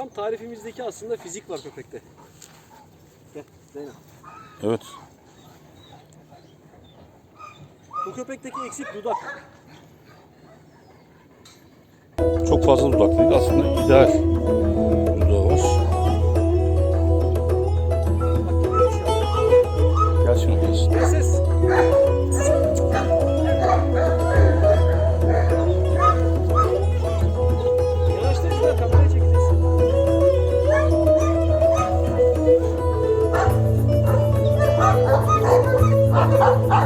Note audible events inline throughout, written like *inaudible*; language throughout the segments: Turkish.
Tam tarifimizdeki aslında fizik var köpekte. Gel Zeynep. Evet. Bu köpekteki eksik dudak. Çok fazla dudak değil. Aslında ideal. 아!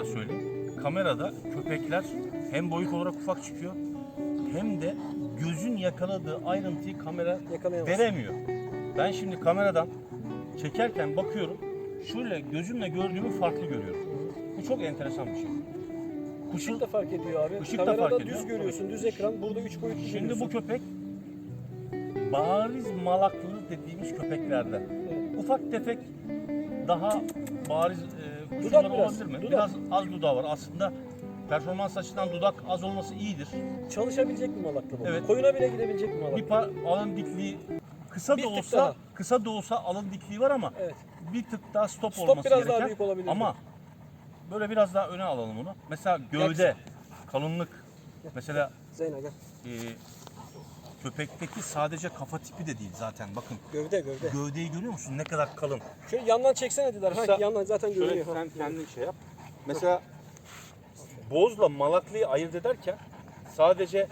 Da söyleyeyim. Kamerada köpekler hem boyut olarak ufak çıkıyor hem de gözün yakaladığı ayrıntıyı kamera veremiyor. Ben şimdi kameradan çekerken bakıyorum. Şöyle gözümle gördüğümü farklı görüyorum. Bu çok enteresan bir şey. Işık Kuşu, da fark ediyor abi. Işık da fark ediyor. düz görüyorsun, düz ekran. Burada üç boyutlu şimdi görüyorsun. bu köpek bariz malaklı dediğimiz köpeklerden. Ufak tefek daha bariz Dudak biraz, mi? dudak. Biraz az dudağı var. Aslında performans açısından dudak az olması iyidir. Çalışabilecek mi malaklı bu? Evet. Koyuna bile gidebilecek mi malaklı? Bir par alın dikliği kısa Bir da olsa daha. kısa da olsa alın dikliği var ama Evet. bir tık daha stop, Stop olması biraz gereken. daha büyük olabilir. Ama böyle biraz daha öne alalım onu. Mesela gövde, kalınlık. Mesela Zeyna gel. e, köpekteki sadece kafa tipi de değil zaten. Bakın Gövde gövde. gövdeyi görüyor musun? Ne kadar kalın. Şöyle yandan çeksene dediler. Ha, yandan zaten Şöyle görünüyor. sen Ha. kendin şey yap. Mesela bozla malaklıyı ayırt ederken sadece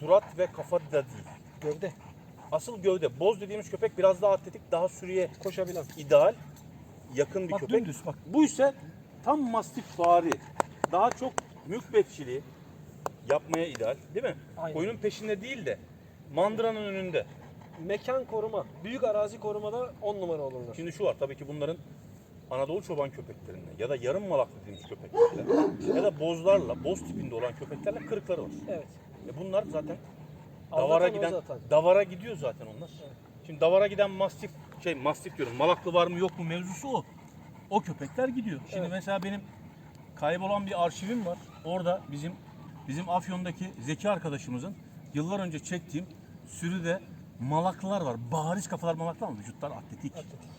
surat ve kafa da değil. Gövde. Asıl gövde. Boz dediğimiz köpek biraz daha atletik, daha sürüye Koşabilen. ideal, yakın bir Bak köpek. dümdüz bak. Bu ise tam mastif vari. Daha çok mülk bekçiliği yapmaya ideal değil mi? Aynen. Koyunun peşinde değil de mandıranın önünde. Mekan koruma. Büyük arazi korumada 10 numara olurlar. Şimdi şu var tabii ki bunların Anadolu çoban köpeklerinde ya da yarım malaklı dediğimiz köpeklerle ya da bozlarla, boz tipinde olan köpeklerle kırıkları var. Evet. E bunlar zaten davara o giden zaten. davara gidiyor zaten onlar. Şimdi davara giden mastif şey mastif diyorum. Malaklı var mı yok mu mevzusu o. O köpekler gidiyor. Şimdi Evet. mesela benim kaybolan bir arşivim var. Orada bizim bizim Afyon'daki Zeki arkadaşımızın yıllar önce çektiğim sürüde malaklılar var. Bariz kafalar malaklı ama vücutlar atletik. Atletik.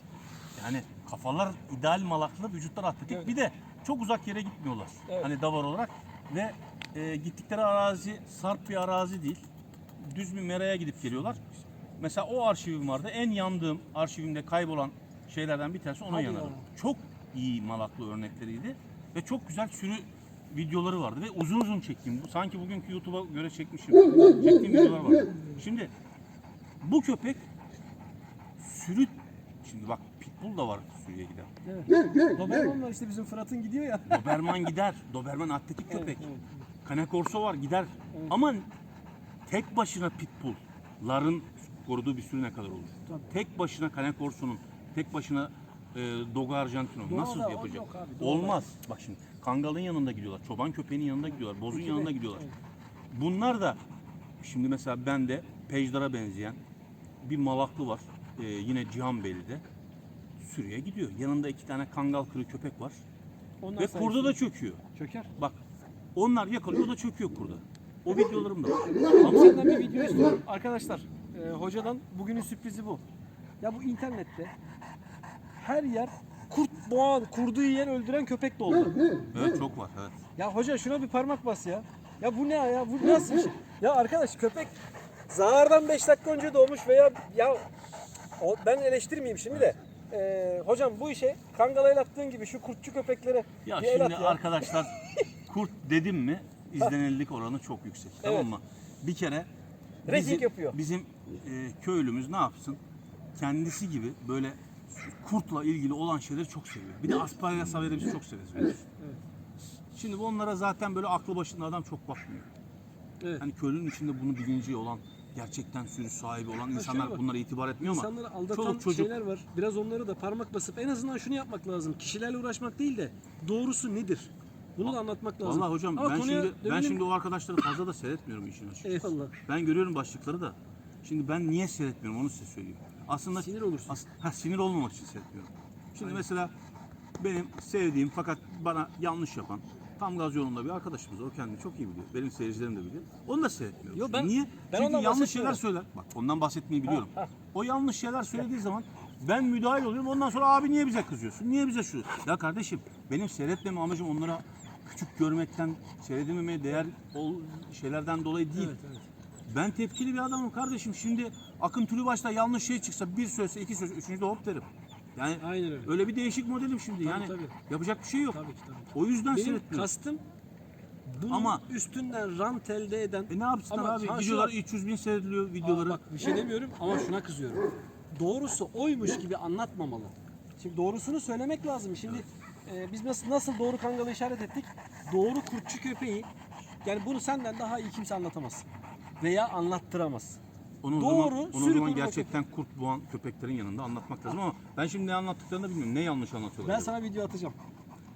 Yani kafalar ideal malaklı, vücutlar atletik. Evet. Bir de çok uzak yere gitmiyorlar. Evet. Hani davar olarak ve e, gittikleri arazi sarp bir arazi değil. Düz bir meraya gidip geliyorlar. Mesela o arşivim vardı. En yandığım arşivimde kaybolan şeylerden bir tanesi ona Hadi yanarım. ya. Çok iyi malaklı örnekleriydi ve çok güzel sürü videoları vardı ve uzun uzun çektiğim, sanki bugünkü YouTube'a göre çekmişim. Çektiğim videolar vardı. Şimdi bu köpek sürü Şimdi bak pitbull da var sürüye giden. Evet. Dobermanlar işte bizim Fırat'ın gidiyor ya. Doberman gider. Doberman atletik Evet, köpek. evet. Cane Corso var gider. Ama tek başına pitbullların koruduğu bir sürü ne kadar olur? Tabii. Tek başına Cane Corso'nun, tek başına e, Dogo Argentino nasıl yapacak? abi. Olmaz. Bak şimdi kangalın yanında gidiyorlar, çoban köpeğinin yanında gidiyorlar, bozun yanında de- gidiyorlar. Bunlar da şimdi mesela bende Pejdar'a benzeyen bir malaklı var. Ee, yine Cihanbeyli'de. Sürüye gidiyor. Yanında iki tane kangal kırı köpek var. Onlar Ve kurda da çöküyor. çöker. Bak onlar yakalıyor o da çöküyor kurda. O videolarım da var. Ama senden bir video istiyorum. Arkadaşlar, e, hocadan bugünün sürprizi bu. Ya bu internette her yer boğan, kurdu yiyen, öldüren köpek doldu. Evet çok var evet. Ya hoca şuna bir parmak bas ya. Ya bu ne ya? Bu nasıl bir şey? Ya arkadaş köpek zahardan 5 dakika önce doğmuş veya ya o, ben eleştirmeyeyim şimdi de. E, hocam bu işe kangala el attığın gibi şu kurtçu köpeklere Ya bir el şimdi at ya. arkadaşlar *laughs* kurt dedim mi izlenirlik oranı çok yüksek. Tamam Evet. mı? Bir kere Rating yapıyor. bizim e, köylümüz ne yapsın? Kendisi gibi böyle kurtla ilgili olan şeyleri çok seviyor. Bir de asparagas haveri biz çok severiz. biliyorsun. Şimdi bu onlara zaten böyle aklı başında adam çok bakmıyor. Evet. Hani köylünün içinde bunu bilinci olan, gerçekten sürü sahibi olan insanlar bak. bunlara itibar etmiyor ama İnsanları aldatan çoluk çocuk şeyler var. Biraz onları da parmak basıp en azından şunu yapmak lazım. Kişilerle uğraşmak değil de doğrusu nedir? Bunu da anlatmak lazım. Vallahi hocam Ama ben şimdi ben dönelim. şimdi o arkadaşları fazla da seyretmiyorum işin açıkçası. Eyvallah. Ben görüyorum başlıkları da. Şimdi ben niye seyretmiyorum onu size söyleyeyim. Aslında Sinir olursun. As- ha, sinir olmamak için seyretmiyorum. Şimdi mesela benim sevdiğim fakat bana yanlış yapan tam gaz yolunda bir arkadaşımız. O kendini çok iyi biliyor. Benim seyircilerim de biliyor. Onu da seyretmiyorum. Yo, ben- niye? ben Çünkü yanlış şeyler söyler. Bak ondan bahsetmeyi biliyorum. ha. O yanlış şeyler söylediği zaman ben müdahil oluyorum. Ondan sonra abi niye bize kızıyorsun? Niye bize şu? Ya kardeşim benim seyretmeme amacım onlara küçük görmekten, seyredilmemeye değer ol şeylerden dolayı değil. Evet, evet. Ben tepkili bir adamım kardeşim. Şimdi Akın Tülü başta yanlış şey çıksa bir söylese, iki söylese, üçüncü de hop derim. Yani Aynen öyle. öyle bir değişik modelim şimdi. yani tabii. yapacak bir şey yok. Tabii ki tabii. O yüzden Benim seyretmiyorum. kastım bunun Ama- üstünden rant elde eden E ne yapsınlar Ama abi? Videolar var. 300 bin seyrediliyor Aa, videoları. bak bir şey demiyorum ama şuna kızıyorum. Doğrusu oymuş gibi anlatmamalı. Şimdi doğrusunu söylemek lazım. Şimdi e, biz nasıl nasıl doğru kangalı işaret ettik? Doğru kurtçu köpeği yani bunu senden daha iyi kimse anlatamaz. Veya anlattıramaz. Onu o Doğru, zaman, onu o zaman kurma gerçekten kurt boğan köpeklerin yanında anlatmak lazım ama ben şimdi ne anlattıklarını da bilmiyorum. Ne yanlış anlatıyorlar. Ben acaba? sana video atacağım.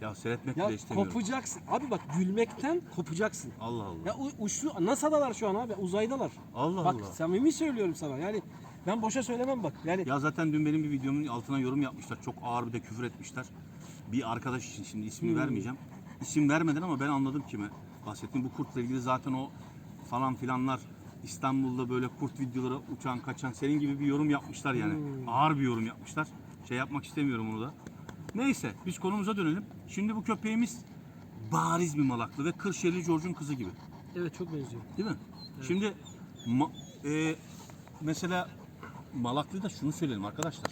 Ya seyretmek Ya bile istemiyorum. kopacaksın. Abi bak gülmekten kopacaksın. Allah Allah. Ya u- uçlu NASA'dalar şu an abi uzaydalar. Allah bak Allah. samimi söylüyorum sana. Yani ben boşa söylemem bak. Yani Ya zaten dün benim bir videomun altına yorum yapmışlar. Çok ağır bir de küfür etmişler. Bir arkadaş için şimdi ismini Hmm. vermeyeceğim. İsim vermeden ama ben anladım kime bahsettiğim. Bu kurtla ilgili zaten o falan filanlar İstanbul'da böyle kurt videoları uçan kaçan senin gibi bir yorum yapmışlar yani. Hmm. Ağır bir yorum yapmışlar. Şey yapmak istemiyorum onu da. Neyse biz konumuza dönelim. Şimdi bu köpeğimiz bariz bir malaklı ve Kırşehirli George'un kızı gibi. evet çok benziyor. Değil mi? Şimdi ma- e, mesela Malaklı'da şunu söyleyelim arkadaşlar.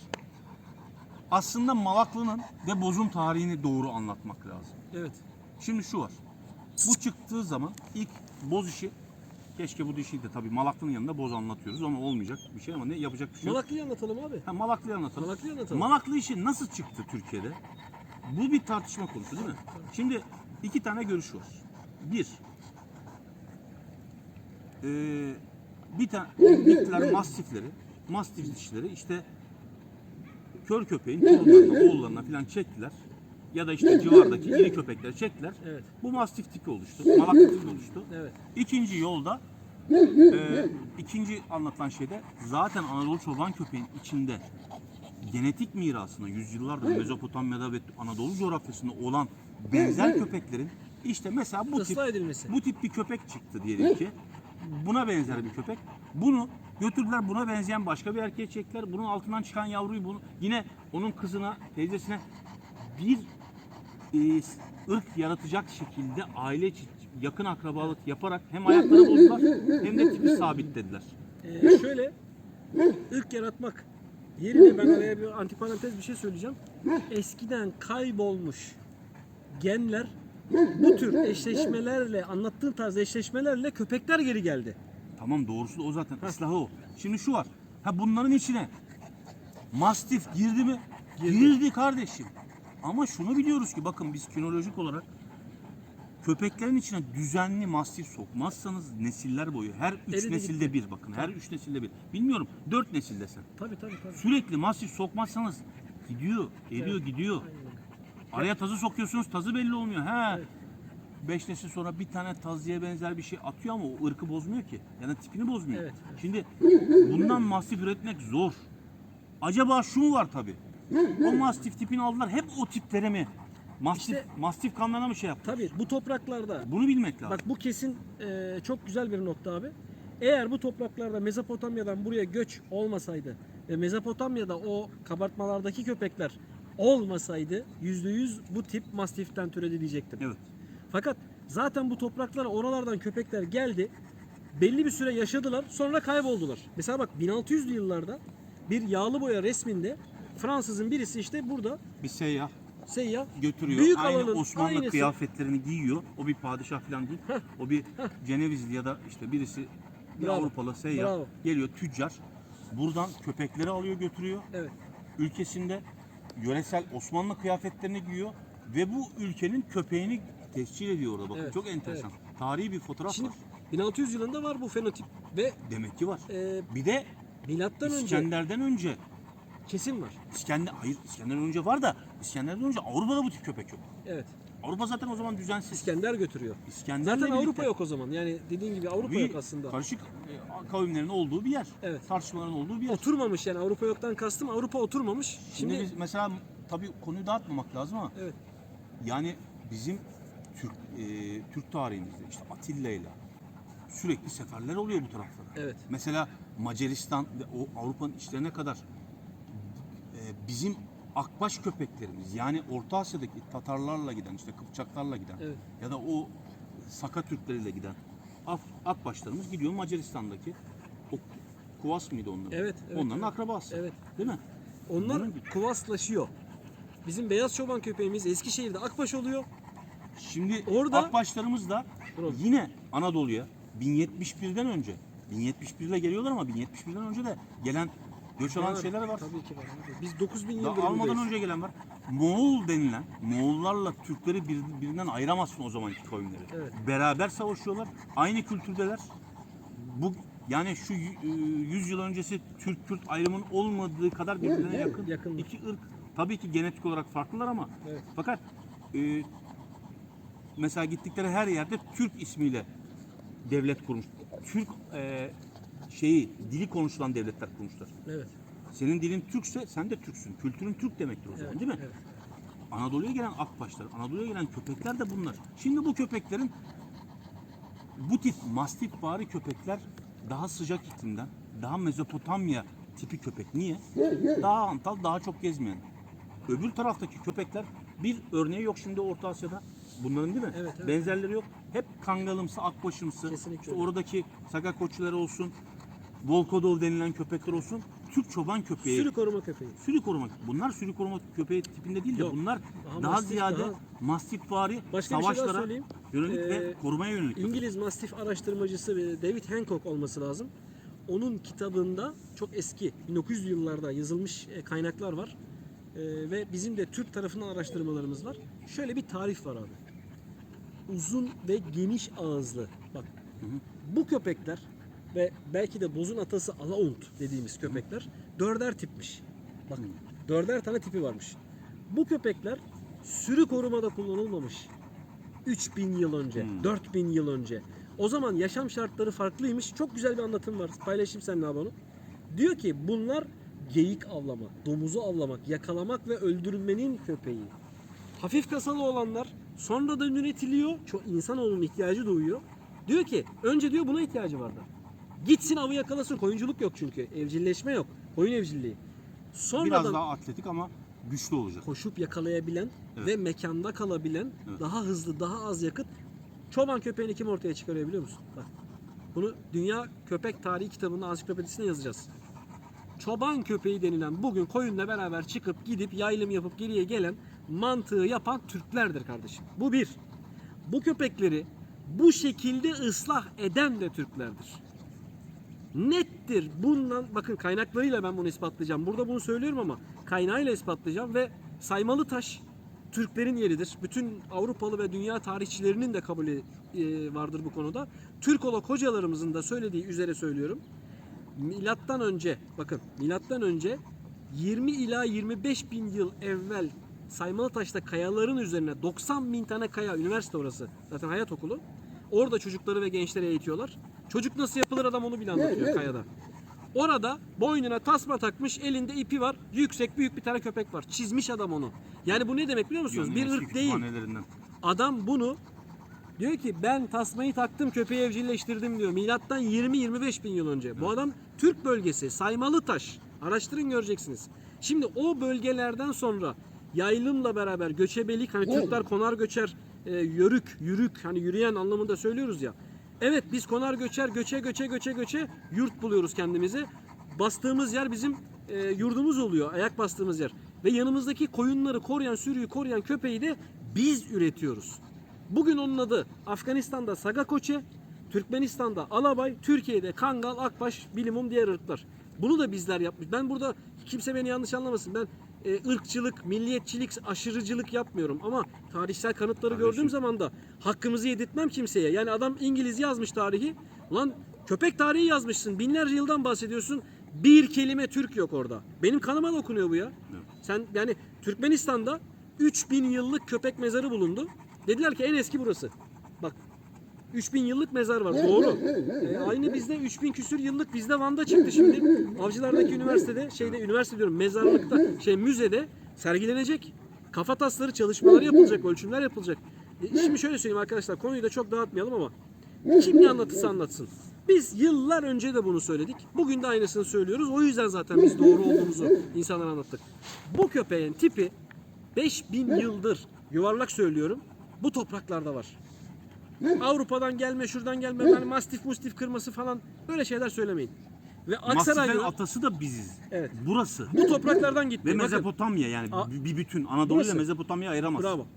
Aslında Malaklı'nın ve bozum tarihini doğru anlatmak lazım. Evet. Şimdi şu var. Bu çıktığı zaman ilk boz işi keşke bu dişi de tabii Malaklı'nın yanında boz anlatıyoruz ama olmayacak bir şey ama ne yapacak bir şey yok. Malaklıyı anlatalım abi. Ha, Malaklı'yı anlatalım. Malaklıyı anlatalım. Malaklı işi nasıl çıktı Türkiye'de? Bu bir tartışma konusu değil mi? Şimdi iki tane görüş var. Bir, eee, bir tane gittiler mastifleri, mastif dişleri işte kör köpeğin torunlarına, oğullarına falan çektiler. Ya da işte civardaki iri köpekleri çektiler. Evet. Bu mastif tiki oluştu, malaklı tiki oluştu. Evet. İkinci yolda e, ikinci anlatılan şeyde zaten Anadolu çoban köpeğin içinde genetik mirasına yüzyıllardır Mezopotamya'da ve Anadolu coğrafyasında olan benzer köpeklerin işte mesela bu tip Islah edilmesi. bu tip bir köpek çıktı diyelim ki. Buna benzer bir köpek. Bunu götürdüler buna benzeyen başka bir erkeğe çektiler. Bunun altından çıkan yavruyu bunu yine onun kızına, teyzesine bir e, ırk yaratacak şekilde aile içi yakın akrabalık yaparak hem ayakları bozdular hem de tipi sabitlediler. Ee, şöyle ırk yaratmak yerine ben araya bir antiparantez bir şey söyleyeceğim. Eskiden kaybolmuş genler bu tür eşleşmelerle anlattığın tarz eşleşmelerle köpekler geri geldi. Tamam doğrusu da o zaten ıslahı o. Şimdi şu var. Ha bunların içine mastif girdi mi? Girdi. kardeşim. Ama şunu biliyoruz ki bakın biz kinolojik olarak köpeklerin içine düzenli mastif sokmazsanız nesiller boyu her üç Eridi nesilde bir bakın her üç nesilde bir. Bilmiyorum dört nesilde sen. Tabii tabii tabii. Sürekli mastif sokmazsanız gidiyor, ediyor, gidiyor. Araya tazı sokuyorsunuz, tazı belli olmuyor. He. Evet. 5 nesil sonra bir tane tazıya benzer bir şey atıyor ama o ırkı bozmuyor ki. Yani tipini bozmuyor. Evet. Şimdi bundan mastif üretmek zor. Acaba şu mu var tabi? O mastif tipini aldılar. Hep o tiplere mi? Mastif, İşte- mastif kanlarına mı şey yaptı? Tabii bu topraklarda Bunu bilmek lazım. Bak bu kesin e, çok güzel bir nokta abi. Eğer bu topraklarda Mezopotamya'dan buraya göç olmasaydı ve Mezopotamya'da o kabartmalardaki köpekler olmasaydı %100 bu tip mastiften türedi diyecektim. Evet. Fakat zaten bu topraklara oralardan köpekler geldi. Belli bir süre yaşadılar sonra kayboldular. Mesela bak 1600'lü yıllarda bir yağlı boya resminde Fransızın birisi işte burada Bir seyyah seyyah götürüyor. Büyük Aynı alanın Osmanlı aynısı. kıyafetlerini giyiyor. O bir padişah falan değil. o bir Cenevizli ya da işte birisi bir Bravo. Avrupalı seyyah Bravo. geliyor tüccar. Buradan köpekleri alıyor götürüyor. evet Ülkesinde yöresel Osmanlı kıyafetlerini giyiyor ve bu ülkenin köpeğini tescil ediyor orada. Bakın Evet, çok enteresan. Tarihi bir fotoğraf Şimdi var. 1600 yılında var bu fenotip ve Demek ki var. e, Bir de milattan önce İskender'den önce kesin var. İskender hayır İskender'den önce var da İskender'den önce Avrupa'da bu tip köpek yok. Evet. Avrupa zaten o zaman düzensiz. İskender götürüyor. İskender'le Zaten Avrupa birlikte yok o zaman. Yani dediğin gibi Avrupa bir yok aslında. Karışık e, kavimlerin olduğu bir yer. Evet. Tartışmaların olduğu bir yer. Oturmamış yani Avrupa yoktan kastım Avrupa oturmamış. Şimdi, Şimdi, biz mesela tabii konuyu dağıtmamak lazım ama evet. yani bizim Türk e, Türk tarihimizde işte Atilla'yla sürekli seferler oluyor bu taraflara. Evet. Mesela Macaristan ve o Avrupa'nın içlerine kadar e, bizim akbaş köpeklerimiz yani Orta Asya'daki Tatarlarla giden işte Kıpçaklarla giden Evet. ya da o Saka Türkleriyle giden af, akbaşlarımız gidiyor Macaristan'daki o Kuvas mıydı onların? Evet, evet, Onların evet. akrabası. Evet. Değil mi? Onlar kuvaslaşıyor. Bizim beyaz çoban köpeğimiz Eskişehir'de Akbaş oluyor. Şimdi Orada- akbaşlarımız da Bravo. yine Anadolu'ya 1071'den önce 1071 ile geliyorlar ama 1071'den önce de gelen göç alan şeyler var. Tabii ki var. abi. Biz 9000 Daha yıldır almadan buradayız. önce gelen var. Moğol denilen, Moğollarla Türkleri bir, birinden ayıramazsın o zamanki kavimleri. Evet. Beraber savaşıyorlar. Aynı kültürdeler. Bu yani şu y- e, 100 yıl öncesi Türk-Kürt ayrımının olmadığı kadar birbirine yakın. Yakın. İki ırk. Tabii ki genetik olarak farklılar ama Evet. fakat e, mesela gittikleri her yerde Türk ismiyle devlet kurmuş. Türk e, şeyi, dili konuşulan devletler kurmuşlar. Evet. Senin dilin Türkse sen de Türksün. Kültürün Türk demektir o zaman Evet. değil mi? Evet. Anadolu'ya gelen akbaşlar, Anadolu'ya gelen köpekler de bunlar. Şimdi bu köpeklerin bu tip mastifvari köpekler daha sıcak iklimden, daha Mezopotamya tipi köpek. Niye? Daha antal, daha çok gezmeyen. Öbür taraftaki köpekler bir örneği yok şimdi Orta Asya'da. Bunların değil mi? Evet, evet. Benzerleri yok. Hep kangalımsı, akbaşımsı. Kesinlikle İşte oradaki sakakoçları olsun, volkodol denilen köpekler olsun. Türk çoban köpeği. Sürü koruma köpeği. Sürü koruma. Bunlar sürü koruma köpeği tipinde değil de Yok. bunlar Daha daha, mastif, ziyade daha- mastifvari Başka bir şey daha savaşlara söyleyeyim. yönelik Ee, ve korumaya yönelik. İngiliz Mastif araştırmacısı bir David Hancock olması lazım. Onun kitabında çok eski 1900'lü yıllarda yazılmış e, kaynaklar var. E, ve bizim de Türk tarafından araştırmalarımız var. Şöyle bir tarif var abi. Uzun ve geniş ağızlı. Bak bu köpekler ve belki de bozun atası Alaund dediğimiz köpekler dörder tipmiş. Bak dörder tane tipi varmış. Bu köpekler sürü korumada kullanılmamış. 3000 yıl önce, Hmm. 4000 yıl önce. O zaman yaşam şartları farklıymış. Çok güzel bir anlatım var. Paylaşayım seninle abi onu. Diyor ki bunlar geyik avlamak, domuzu avlamak, yakalamak ve öldürmenin köpeği. Hafif kasalı olanlar sonradan üretiliyor. Çok insanoğlunun ihtiyacı duyuyor. Diyor ki önce diyor buna ihtiyacı vardı. Gitsin avı yakalasın. Koyunculuk yok çünkü. Evcilleşme yok. Koyun evcilliği. Sonradan Biraz daha atletik ama güçlü olacak. koşup yakalayabilen Evet. ve mekanda kalabilen, Evet. daha hızlı, daha az yakıt çoban köpeğini kim ortaya çıkarıyor biliyor musun? Bak. Bunu Dünya Köpek Tarihi kitabının ansiklopedisine yazacağız. Çoban köpeği denilen bugün koyunla beraber çıkıp gidip yaylım yapıp geriye gelen mantığı yapan Türklerdir kardeşim. Bu bir. Bu köpekleri bu şekilde ıslah eden de Türklerdir. Nettir. Bundan bakın kaynaklarıyla ben bunu ispatlayacağım. Burada bunu söylüyorum ama kaynağıyla ispatlayacağım ve saymalı taş Türklerin yeridir. Bütün Avrupalı ve dünya tarihçilerinin de kabulü e, vardır bu konuda. Türkolog hocalarımızın da söylediği üzere söylüyorum. Milattan önce bakın milattan önce 20 ila 25 bin yıl evvel Saymalıtaş'ta kayaların üzerine 90 bin tane kaya, üniversite orası. Zaten hayat okulu. Orada çocukları ve gençleri eğitiyorlar. Çocuk nasıl yapılır adam onu bile anlatıyor kayada. Orada boynuna tasma takmış, elinde ipi var. Yüksek büyük bir tane köpek var. Çizmiş adam onu. Yani bu ne demek biliyor musunuz? Dünyanın Bir ırk değil. Adam bunu diyor ki ben tasmayı taktım köpeği evcilleştirdim diyor. Milattan 20-25 bin yıl önce. Bu adam Türk bölgesi Saymalı Taş. Araştırın göreceksiniz. Şimdi o bölgelerden sonra yaylımla beraber göçebelik hani Türkler konar göçer e, yörük yürük hani yürüyen anlamında söylüyoruz ya. Evet biz konar göçer göçe göçe göçe göçe yurt buluyoruz kendimize. Bastığımız yer bizim e, yurdumuz oluyor. Ayak bastığımız yer. Ve yanımızdaki koyunları koruyan, sürüyü koruyan köpeği de biz üretiyoruz. Bugün onun adı Afganistan'da Sagakoçe, Türkmenistan'da Alabay, Türkiye'de Kangal, Akbaş, Bilimum diğer ırklar. Bunu da bizler yapmış. Ben burada kimse beni yanlış anlamasın. Ben e, ırkçılık, milliyetçilik, aşırıcılık yapmıyorum ama tarihsel kanıtları Kardeşim. gördüğüm zaman da hakkımızı yedirtmem kimseye. Yani adam İngiliz yazmış tarihi. Ulan köpek tarihi yazmışsın. Binlerce yıldan bahsediyorsun. Bir kelime Türk yok orada. Benim kanıma da okunuyor bu ya. Sen yani Türkmenistan'da 3000 yıllık köpek mezarı bulundu. Dediler ki en eski burası. Bak 3000 yıllık mezar var. Doğru. Ee, aynı bizde 3000 küsür yıllık bizde Van'da çıktı şimdi. Avcılardaki üniversitede şeyde üniversite diyorum mezarlıkta şey müzede sergilenecek. Kafa tasları çalışmaları yapılacak, ölçümler yapılacak. E, şimdi şöyle söyleyeyim arkadaşlar konuyu da çok dağıtmayalım ama kim ne anlatırsa anlatsın. Biz yıllar önce de bunu söyledik. Bugün de aynısını söylüyoruz. O yüzden zaten biz doğru olduğumuzu insanlara anlattık. Bu köpeğin tipi 5000 yıldır yuvarlak söylüyorum. Bu topraklarda var. Avrupa'dan gelme, şuradan gelme, yani mastif mustif kırması falan böyle şeyler söylemeyin. Ve Aksaray'da atası da biziz. Evet. Burası. bu topraklardan gitti. Ve Bakın, Mezopotamya yani A- bir, bütün. Anadolu ile Burası. Mezopotamya ayıramaz. Bravo.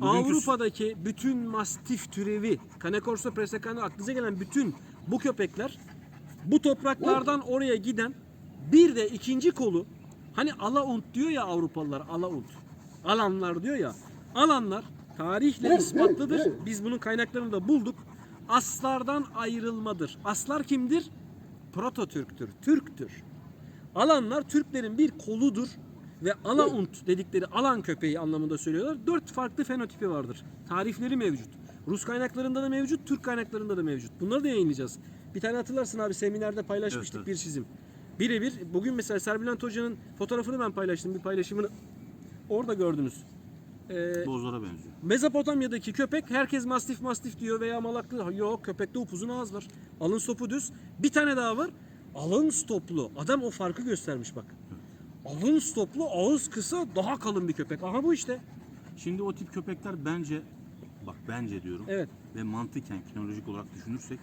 Bugünkü- Avrupa'daki bütün mastif türevi, Cane Corso, Presecane aklınıza gelen bütün bu köpekler bu topraklardan oraya giden bir de ikinci kolu hani Alaunt diyor ya Avrupalılar Alaunt. Alanlar diyor ya. Alanlar tarihle ispatlıdır. Biz bunun kaynaklarını da bulduk. Aslardan ayrılmadır. Aslar kimdir? Prototürktür, Türktür. Alanlar Türklerin bir koludur ve Alaunt dedikleri alan köpeği anlamında söylüyorlar. Dört farklı fenotipi vardır. Tarifleri mevcut. Rus kaynaklarında da mevcut, Türk kaynaklarında da mevcut. Bunları da yayınlayacağız. Bir tane hatırlarsın abi seminerde paylaşmıştık Evet, evet. bir çizim. Birebir bugün mesela Serbilent Hoca'nın fotoğrafını ben paylaştım. Bir paylaşımını orada gördünüz. Ee, Bozlara benziyor. Mezopotamya'daki köpek herkes mastif mastif diyor veya malaklı. Yok köpekte upuzun ağız var. Alın stopu düz. Bir tane daha var. Alın stoplu. Adam o farkı göstermiş bak. Alın stoplu ağız kısa daha kalın bir köpek. Aha bu işte. Şimdi o tip köpekler bence bak bence diyorum Evet. ve mantıken kinolojik olarak düşünürsek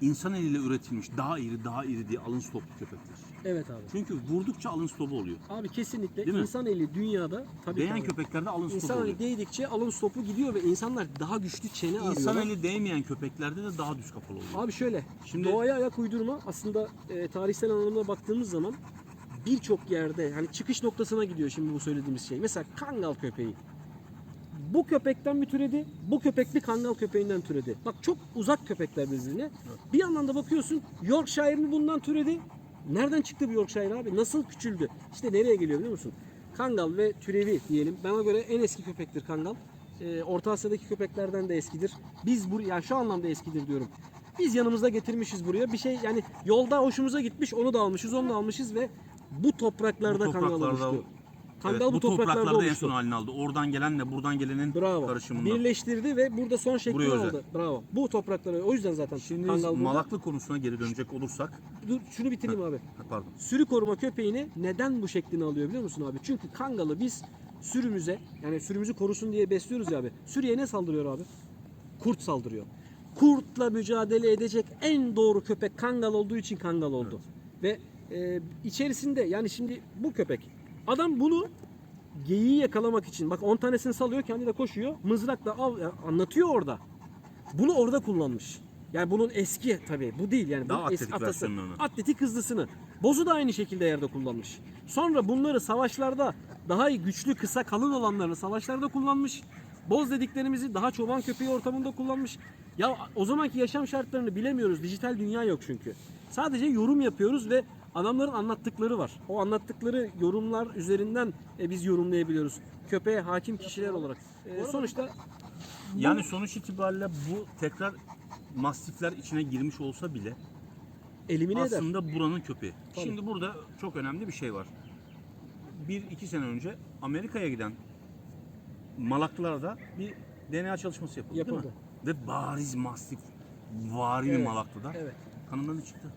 insan eliyle üretilmiş daha iri daha iri diye alın stoplu köpekler. Evet abi. Çünkü vurdukça alın stopu oluyor. Abi kesinlikle Değil mi? insan eli dünyada tabii Değen ki abi. köpeklerde alın stopu İnsan oluyor. eli değdikçe alın stopu gidiyor ve insanlar daha güçlü çene İnsan arıyorlar. eli değmeyen köpeklerde de daha düz kafalı oluyor. Abi şöyle, Şimdi- doğaya ayak uydurma aslında e, tarihsel anlamına baktığımız zaman birçok yerde hani çıkış noktasına gidiyor şimdi bu söylediğimiz şey. Mesela kangal köpeği. Bu köpekten mi türedi? Bu köpek bir kangal köpeğinden türedi. Bak çok uzak köpekler birbirine. Bir yandan da bakıyorsun Yorkshire mi bundan türedi? Nereden çıktı bu Yorkshire abi? Nasıl küçüldü? İşte nereye geliyor biliyor musun? Kangal ve türevi diyelim. Bana göre en eski köpektir kangal. Ee, Orta Asya'daki köpeklerden de eskidir. Biz bu yani şu anlamda eskidir diyorum. Biz yanımızda getirmişiz buraya bir şey yani yolda hoşumuza gitmiş onu da almışız onu da almışız ve bu topraklarda, Bu kangal topraklarda- oluştu. Evet, Kangal bu topraklarda, en oluştu. son halini aldı. Oradan gelenle buradan gelenin Bravo. karışımında. Birleştirdi ve burada son şeklini Buraya özel. aldı. Bravo. Bu topraklara o yüzden zaten Şimdi kangal burada. malaklı konusuna geri dönecek olursak, Dur şunu bitireyim abi. ha, pardon. Sürü koruma köpeğini neden bu şeklini alıyor biliyor musun abi? Çünkü kangalı biz sürümüze yani sürümüzü korusun diye besliyoruz ya abi. Sürüye ne saldırıyor abi? Kurt saldırıyor. Kurtla mücadele edecek en doğru köpek kangal olduğu için kangal oldu. Ve e, içerisinde yani şimdi bu köpek adam bunu geyiği yakalamak için bak 10 tanesini salıyor kendi de koşuyor mızrakla av, ya anlatıyor orada. Bunu orada kullanmış. Yani bunun eski tabii bu değil yani. Daha bunun eski atletik versiyonlarını. Atletik hızlısını. Bozu da aynı şekilde yerde kullanmış. Sonra bunları savaşlarda daha iyi güçlü kısa kalın olanlarını savaşlarda kullanmış. Boz dediklerimizi daha çoban köpeği ortamında kullanmış. Ya o zamanki yaşam şartlarını bilemiyoruz. Dijital dünya yok çünkü. Sadece yorum yapıyoruz ve Adamların anlattıkları var. O anlattıkları yorumlar üzerinden e, biz yorumlayabiliyoruz. Köpeğe hakim kişiler olarak. E, sonuçta Yani sonuç itibariyle bu tekrar mastifler içine girmiş olsa bile elimine eder. aslında buranın köpeği. Tabii. Şimdi burada çok önemli bir şey var. Bir iki sene önce Amerika'ya giden malaklarda bir DNA çalışması yapıldı, Yapıldı. değil mi? Ve bariz mastif vari bir Evet, malaklıda Evet. kanından çıktı?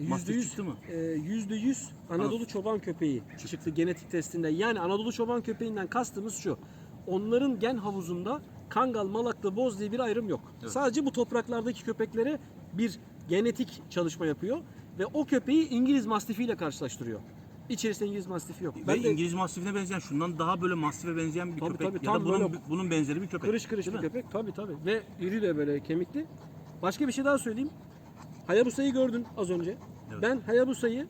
Yüzde yüz, çıktı mı? e, yüzde yüz Anadolu çoban köpeği çıktı genetik testinde. Yani Anadolu çoban köpeğinden kastımız şu. Onların gen havuzunda Kangal, Malaklı, Boz diye bir ayrım yok. Evet. Sadece bu topraklardaki köpeklere bir genetik çalışma yapıyor ve o köpeği İngiliz mastifiyle karşılaştırıyor. İçerisinde İngiliz mastifi yok. Ve Ben de İngiliz mastifine benzeyen, şundan daha böyle mastife benzeyen bir Tabii, köpek tabii, ya da bunun, böyle bunun benzeri bir köpek. kırış kırış bir mi? köpek. Tabii tabii. Ve iri de böyle kemikli. Başka bir şey daha söyleyeyim. Hayabusa'yı gördün az önce. Evet. Ben Hayabusa'yı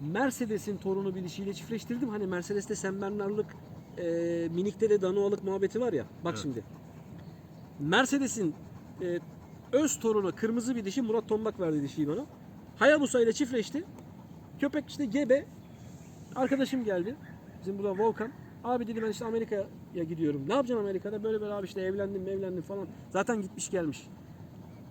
Mercedes'in torunu bir dişiyle çiftleştirdim. Hani Mercedes'te Sen Bernard'lık e, minikte de Danoalık muhabbeti var ya. Bak Evet. şimdi. Mercedes'in e, öz torunu kırmızı bir dişi Murat Tombak verdi dişiyi bana. Hayabusa ile çiftleşti. Köpek işte gebe. Arkadaşım geldi. Bizim burada Volkan. Abi dedi ben işte Amerika'ya gidiyorum. Ne yapacaksın Amerika'da? Böyle böyle abi işte evlendim evlendim falan. Zaten gitmiş gelmiş.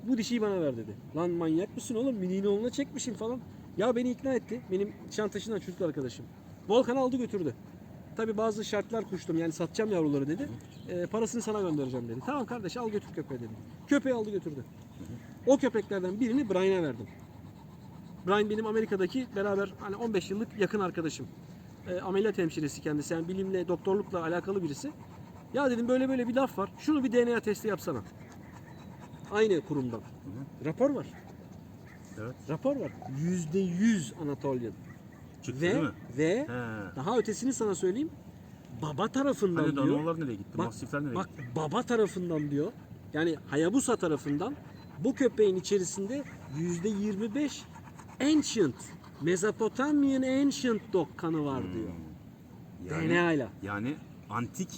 Bu dişiyi bana ver dedi. Lan manyak mısın oğlum? Miniğini oğluna çekmişim falan. Ya beni ikna etti. Benim Nişantaşı'ndan çocuk arkadaşım. Volkan aldı götürdü. Tabi bazı şartlar koştum yani satacağım yavruları dedi. Ee, parasını sana göndereceğim dedi. Tamam kardeş al götür köpeği dedim. Köpeği aldı götürdü. O köpeklerden birini Brian'a verdim. Brian benim Amerika'daki beraber hani 15 yıllık yakın arkadaşım. Ee, ameliyat hemşiresi kendisi. Yani bilimle, doktorlukla alakalı birisi. Ya dedim böyle böyle bir laf var. Şunu bir DNA testi yapsana. Aynı kurumdan. Rapor var. Evet. Rapor var. Yüzde yüz Anatolian. Çıktı Ve değil mi? ve He. daha ötesini sana söyleyeyim. Baba tarafından Hani diyor. danolar nereye gitti? Bak, Mastifler nereye bak gitti? baba tarafından diyor. Yani Hayabusa tarafından bu köpeğin içerisinde yüzde 25 ancient Mesopotamian ancient dog kanı var diyor. Yani, DNA ile. yani antik,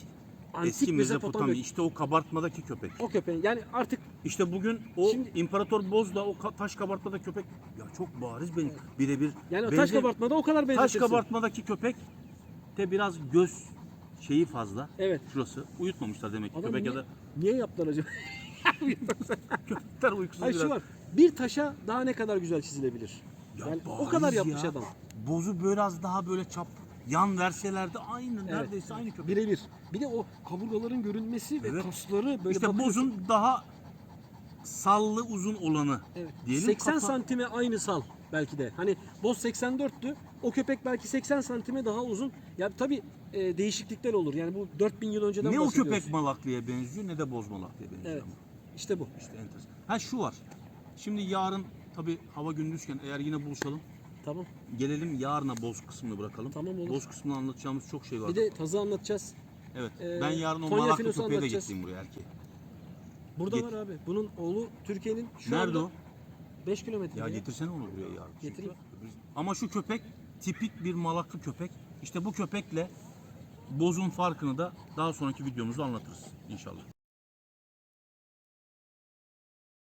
Antik eski Mezopotamya. Mezopotamya. İşte o kabartmadaki köpek. O köpeğin yani artık İşte bugün o Şimdi- İmparator Bozda o ka- taş kabartmada köpek ya çok bariz benim birebir. yani o benzer- taş kabartmada o kadar Taş benzetirsin. kabartmadaki köpek de biraz göz şeyi fazla. Evet. Şurası. Uyutmamışlar demek ki Adam köpek niye, ya da niye yaptılar acaba? *laughs* köpekler uykusuz Hayır biraz. şu var. Bir taşa daha ne kadar güzel çizilebilir. Ya yani o bariz kadar yapmış ya. adam. Bozu biraz daha böyle çap yan verselerdi aynı Evet. neredeyse aynı köpek. Birebir. Bir de o kaburgaların görünmesi ve Evet. kasları böyle işte bakıyorsun. bozun daha sallı uzun olanı. Evet. Diyelim 80 kafa- santime aynı sal belki de. Hani boz 84'tü. O köpek belki 80 santime daha uzun. Ya tabii e, değişiklikler olur. Yani bu 4000 yıl önceden Ne o bahsediyoruz. köpek malaklıya benziyor ne de boz malaklıya benziyor. Evet. ama. İşte bu. İşte enteresan. Ha şu var. Şimdi yarın tabi hava gündüzken eğer yine buluşalım. Tamam. Gelelim yarına boz kısmını bırakalım. Tamam, olur. Boz kısmını anlatacağımız çok şey var. Bir de tazı anlatacağız. evet. Ee, ben yarın o Konya malaklı filosu köpeğe de anlatacağız. getireyim buraya erkeği. Burada Get- var abi. Bunun oğlu Türkiye'nin şu Nerede anda o? 5 kilometre. Ya ya. getirsene onu buraya. Çünkü Getireyim. biz- Ama şu köpek tipik bir malaklı köpek. İşte bu köpekle bozun farkını da daha sonraki videomuzda anlatırız inşallah.